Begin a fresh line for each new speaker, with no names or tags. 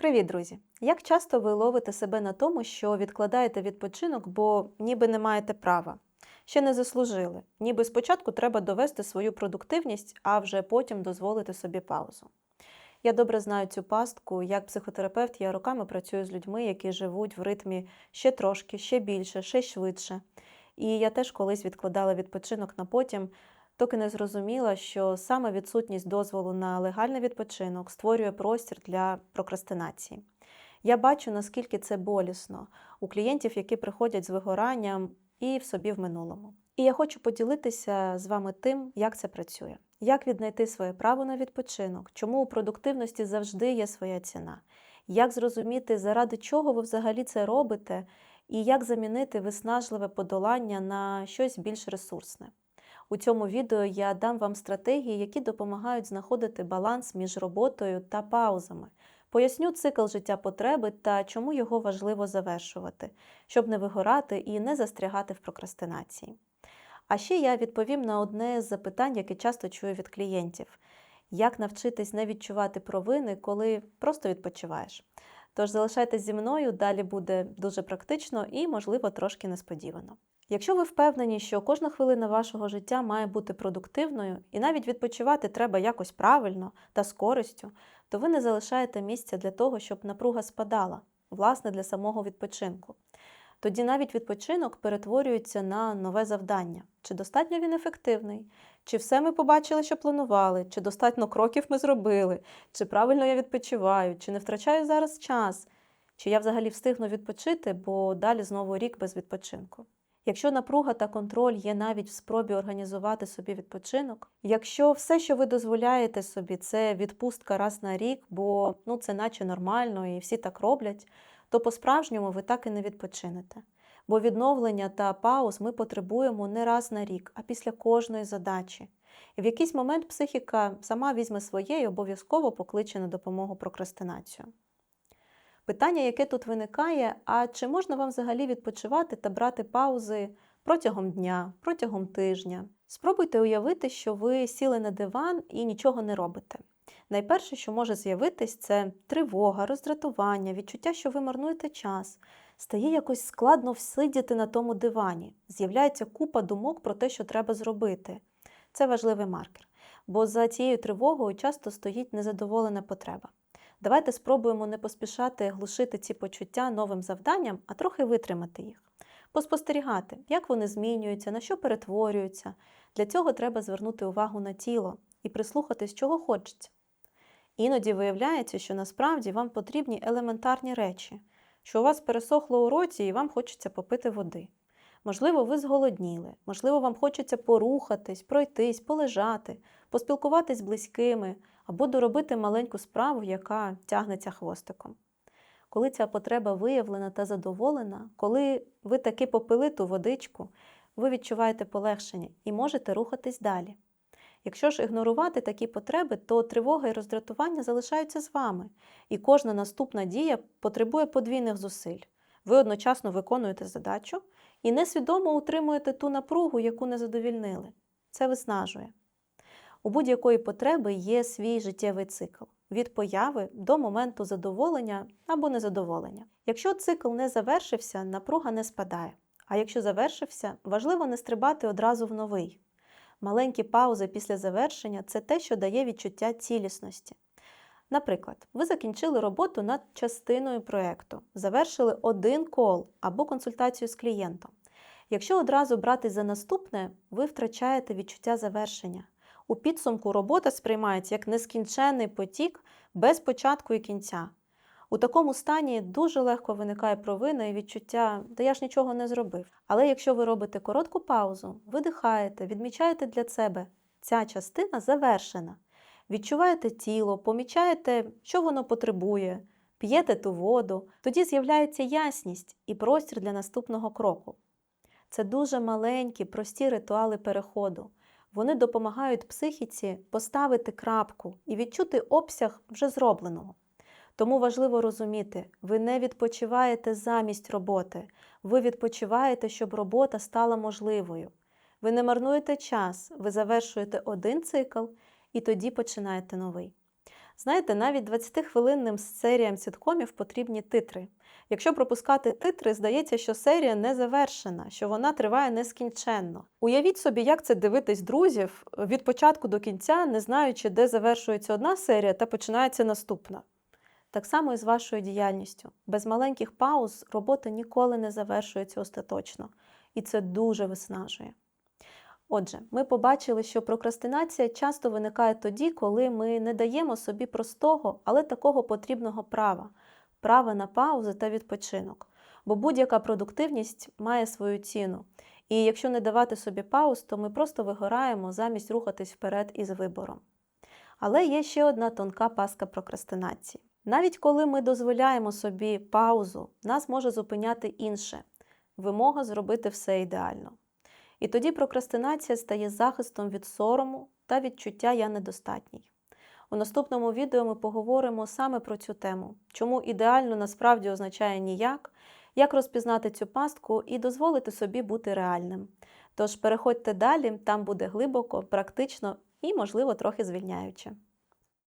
Привіт, друзі! Як часто ви ловите себе на тому, що відкладаєте відпочинок, бо ніби не маєте права, ще не заслужили, ніби спочатку треба довести свою продуктивність, а вже потім дозволити собі паузу. Я добре знаю цю пастку. Як психотерапевт, я роками працюю з людьми, які живуть в ритмі ще трошки, ще більше, ще швидше. І я теж колись відкладала відпочинок на потім, доки не зрозуміла, що саме відсутність дозволу на легальний відпочинок створює простір для прокрастинації. Я бачу, наскільки це болісно у клієнтів, які приходять з вигоранням і в собі в минулому. І я хочу поділитися з вами тим, як це працює, як віднайти своє право на відпочинок, чому у продуктивності завжди є своя ціна, як зрозуміти, заради чого ви взагалі це робите, і як замінити виснажливе подолання на щось більш ресурсне. У цьому відео я дам вам стратегії, які допомагають знаходити баланс між роботою та паузами. Поясню цикл життя потреби та чому його важливо завершувати, щоб не вигорати і не застрягати в прокрастинації. А ще я відповім на одне з запитань, яке часто чую від клієнтів: як навчитись не відчувати провини, коли просто відпочиваєш. Тож залишайтесь зі мною, далі буде дуже практично і, можливо, трошки несподівано. Якщо ви впевнені, що кожна хвилина вашого життя має бути продуктивною, і навіть відпочивати треба якось правильно та з користю, то ви не залишаєте місця для того, щоб напруга спадала, власне, для самого відпочинку. Тоді навіть відпочинок перетворюється на нове завдання: чи достатньо він ефективний, чи все ми побачили, що планували, чи достатньо кроків ми зробили, чи правильно я відпочиваю, чи не втрачаю зараз час, чи я взагалі встигну відпочити, бо далі знову рік без відпочинку. Якщо напруга та контроль є навіть в спробі організувати собі відпочинок, якщо все, що ви дозволяєте собі, це відпустка раз на рік, бо ну це наче нормально і всі так роблять, то по-справжньому ви так і не відпочинете. Бо відновлення та пауз ми потребуємо не раз на рік, а після кожної задачі. І в якийсь момент психіка сама візьме своє і обов'язково покличе на допомогу прокрастинацію. Питання, яке тут виникає, а чи можна вам взагалі відпочивати та брати паузи протягом дня, протягом тижня? Спробуйте уявити, що ви сіли на диван і нічого не робите. Найперше, що може з'явитись, це тривога, роздратування, відчуття, що ви марнуєте час. Стає якось складно всидіти на тому дивані. З'являється купа думок про те, що треба зробити. Це важливий маркер, бо за цією тривогою часто стоїть незадоволена потреба. Давайте спробуємо не поспішати глушити ці почуття новим завданням, а трохи витримати їх. Поспостерігати, як вони змінюються, на що перетворюються. Для цього треба звернути увагу на тіло і прислухатись, чого хочеться. Іноді виявляється, що насправді вам потрібні елементарні речі, що у вас пересохло у роті і вам хочеться попити води. Можливо, ви зголодніли, можливо, вам хочеться порухатись, пройтись, полежати, поспілкуватись з близькими або доробити маленьку справу, яка тягнеться хвостиком. Коли ця потреба виявлена та задоволена, коли ви таки попили ту водичку, ви відчуваєте полегшення і можете рухатись далі. Якщо ж ігнорувати такі потреби, то тривога і роздратування залишаються з вами, і кожна наступна дія потребує подвійних зусиль. Ви одночасно виконуєте задачу і несвідомо утримуєте ту напругу, яку не задовільнили. Це виснажує. У будь-якої потреби є свій життєвий цикл від появи до моменту задоволення або незадоволення. Якщо цикл не завершився, напруга не спадає. А якщо завершився, важливо не стрибати одразу в новий. Маленькі паузи після завершення це те, що дає відчуття цілісності. Наприклад, ви закінчили роботу над частиною проєкту, завершили один кол або консультацію з клієнтом. Якщо одразу брати за наступне, ви втрачаєте відчуття завершення. У підсумку робота сприймається як нескінченний потік без початку і кінця. У такому стані дуже легко виникає провина і відчуття, та я ж нічого не зробив. Але якщо ви робите коротку паузу, видихаєте, відмічаєте для себе, ця частина завершена. Відчуваєте тіло, помічаєте, що воно потребує, п'єте ту воду, тоді з'являється ясність і простір для наступного кроку. Це дуже маленькі, прості ритуали переходу. Вони допомагають психіці поставити крапку і відчути обсяг вже зробленого. Тому важливо розуміти, ви не відпочиваєте замість роботи, ви відпочиваєте, щоб робота стала можливою. Ви не марнуєте час, ви завершуєте один цикл і тоді починаєте новий. Знаєте, навіть 20-хвилинним серіям сіткомів потрібні титри. Якщо пропускати титри, здається, що серія не завершена, що вона триває нескінченно. Уявіть собі, як це дивитись друзів від початку до кінця, не знаючи, де завершується одна серія та починається наступна. Так само і з вашою діяльністю. Без маленьких пауз робота ніколи не завершується остаточно, і це дуже виснажує. Отже, ми побачили, що прокрастинація часто виникає тоді, коли ми не даємо собі простого, але такого потрібного права права на паузи та відпочинок. Бо будь-яка продуктивність має свою ціну. І якщо не давати собі пауз, то ми просто вигораємо замість рухатись вперед із вибором. Але є ще одна тонка паска прокрастинації. Навіть коли ми дозволяємо собі паузу, нас може зупиняти інше вимога зробити все ідеально. І тоді прокрастинація стає захистом від сорому та відчуття я недостатній. У наступному відео ми поговоримо саме про цю тему, чому ідеально насправді означає ніяк, як розпізнати цю пастку і дозволити собі бути реальним. Тож переходьте далі, там буде глибоко, практично і, можливо, трохи звільняюче.